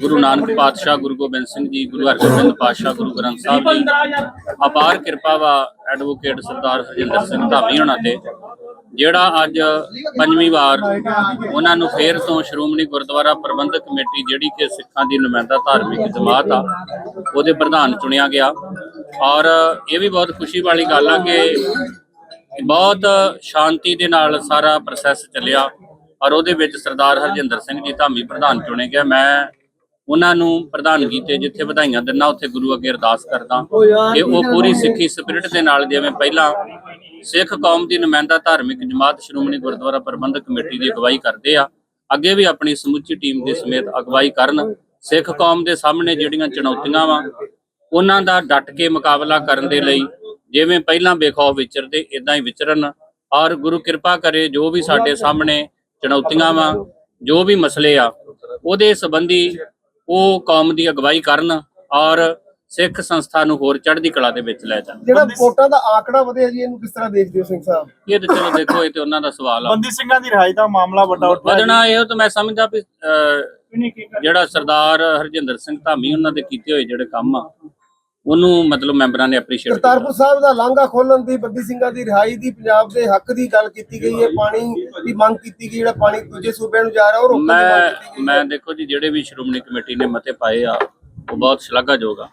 ਗੁਰੂ ਨਾਨਕ ਪਾਤਸ਼ਾਹ ਗੁਰੂ ਗੋਬਿੰਦ ਸਿੰਘ ਜੀ, ਗੁਰੂ ਹਰਗੋਬਿੰਦ ਪਾਤਸ਼ਾਹ, ਗੁਰੂ ਗ੍ਰੰਥ ਸਾਹਿਬ ਜੀ। ਅਪਾਰ ਕਿਰਪਾ ਵਾ ਐਡਵੋਕੇਟ ਸਰਦਾਰ ਹਰਜਿੰਦਰ ਸਿੰਘ ਧਾਮੀ ਹੋਣਾ ਤੇ, ਜਿਹੜਾ ਅੱਜ ਪੰਜਵੀਂ ਵਾਰ ਉਹਨਾਂ ਨੂੰ ਫੇਰ ਤੋਂ ਸ਼੍ਰੋਮਣੀ ਗੁਰਦੁਆਰਾ ਪ੍ਰਬੰਧਕ ਕਮੇਟੀ ਜਿਹੜੀ ਕਿ ਸਿੱਖਾਂ ਦੀ ਨੁਮਾਇੰਦਾ ਧਾਰਮਿਕ ਜਮਾਤ ਆ, ਉਹਦੇ ਪ੍ਰਧਾਨ ਚੁਣਿਆ ਗਿਆ। ਔਰ ਇਹ ਵੀ ਬਹੁਤ ਖੁਸ਼ੀ ਵਾਲੀ ਗੱਲ ਆ ਕਿ ਬਹੁਤ ਸ਼ਾਂਤੀ ਦੇ ਨਾਲ ਸਾਰਾ ਪ੍ਰੋਸੈਸ ਚੱਲਿਆ। ਔਰ ਉਹਦੇ ਵਿੱਚ ਸਰਦਾਰ ਹਰਜਿੰਦਰ ਸਿੰਘ ਜੀ ਧਾਮੀ ਪ੍ਰਧਾਨ ਚੁਣੇ ਗਿਆ ਮੈਂ ਉਹਨਾਂ ਨੂੰ ਪ੍ਰਧਾਨਗੀ ਤੇ ਜਿੱਥੇ ਵਧਾਈਆਂ ਦਿੰਦਾ, ਉੱਥੇ ਗੁਰੂ ਅੱਗੇ ਅਰਦਾਸ ਕਰਦਾ। ਕਿ ਉਹ ਪੂਰੀ ਸਿੱਖੀ ਸਪਿਰਿਟ ਦੇ ਨਾਲ ਜਿਵੇਂ ਪਹਿਲਾਂ ਸਿੱਖ ਕੌਮ ਦੀ ਨੁਮਾਇੰਦਾ ਧਾਰਮਿਕ ਜਮਾਤ ਸ਼੍ਰੋਮਣੀ ਗੁਰਦੁਆਰਾ ਪ੍ਰਬੰਧਕ ਕਮੇਟੀ ਦੀ ਅਗਵਾਈ ਕਰਦੇ ਆ, ਅੱਗੇ ਵੀ ਆਪਣੀ ਸਮੁੱਚੀ ਟੀਮ ਦੇ ਸਮੇਤ ਅਗਵਾਈ ਕਰਨ। ਸਿੱਖ ਕੌਮ ਦੇ ਸਾਹਮਣੇ ਜਿਹੜੀਆਂ ਚੁਣੌਤੀਆਂ ਵਾ, ਉਹਨਾਂ ਦਾ ਡਟ ਕੇ ਮੁਕਾਬਲਾ ਕਰਨ ਦੇ ਲਈ ਜਿਵੇਂ ਪਹਿਲਾਂ ਬੇਖੌਫ ਵਿਚਰਦੇ ਇਦਾਂ ਹੀ ਵਿਚਰਨ। ਔਰ ਗੁਰੂ ਕਿਰਪਾ ਕਰੇ ਜੋ ਵੀ ਸਾਡੇ ਸਾਹਮਣੇ ਚੁਣੌਤੀਆਂ ਵਾ, ਜੋ ਵੀ ਮਸਲੇ ਆ, ਉਹਦੇ ਸੰਬੰਧੀ ਉਹ ਕੌਮ ਦੀ ਅਗਵਾਈ ਕਰਨ ਔਰ ਸਿੱਖ ਸੰਸਥਾ ਨੂੰ ਹੋਰ ਚੜ੍ਹਦੀ ਕਲਾ ਦੇ ਵਿੱਚ ਲੈ ਜਾਣ। ਜਿਹੜਾ ਵੋਟਾਂ ਦਾ ਆંકੜਾ ਵਧਿਆ ਜੀ ਇਹਨੂੰ ਕਿਸ ਤਰ੍ਹਾਂ ਦੇਖਦੇ ਹੋ ਸਿੰਘ ਸਾਹਿਬ? ਇਹ ਤਾਂ ਚਲੋ ਦੇਖੋ ਇਹ ਤੇ ਉਹਨਾਂ ਦਾ ਸਵਾਲ ਆ। ਬੰਦੀ ਸਿੰਘਾਂ ਦੀ ਰਿਹਾਈ ਦਾ ਮਾਮਲਾ ਵੱਡਾ ਉੱਠਿਆ ਵਧਣਾ ਇਹ ਤਾਂ ਮੈਂ ਸਮਝਦਾ ਵੀ ਅਹ, ਜਿਹੜਾ ਸਰਦਾਰ ਹਰਜਿੰਦਰ ਸਿੰਘ ਧਾਮੀ ਉਹਨਾਂ ਦੇ ਕੀਤੇ ਹੋਏ ਜਿਹੜੇ ਕੰਮ ਆ ਉਹਨੂੰ ਮਤਲਬ ਮੈਂਬਰਾਂ ਨੇ ਐਪਰੀਸ਼ੀਏਟ ਕੀਤਾ। ਕਰਤਾਰਪੁਰ ਸਾਹਿਬ ਦਾ ਲਾਂਘਾ ਖੋਲਣ ਦੀ ਬੰਦੀ ਸਿੰਘਾਂ ਦੀ ਰਿਹਾਈ ਦੀ ਪੰਜਾਬ ਦੇ ਹੱਕ ਦੀ ਗੱਲ ਕੀਤੀ ਗਈ ਹੈ ਪਾਣੀ ਦੀ ਮੰਗ ਕੀਤੀ ਗਈ ਜਿਹੜਾ ਪਾਣੀ ਦੂਜੇ ਸੂਬਿਆਂ ਨੂੰ ਜਾ ਰਿਹਾ ਉਹ ਰੋਕਣ ਦੀ ਮੰਗ ਮੈਂ ਕੀਤੀ ਗਈ ਹੈ। ਮੈਂ ਦੇਖੋ ਜੀ ਜਿਹੜੇ ਵੀ ਸ਼੍ਰੋਮਣੀ ਕਮੇਟੀ ਨੇ ਮਤੇ ਪਾਏ ਆ ਉਹ ਬਹੁਤ ਸ਼ਲਾਘਾਯੋਗ ਆ।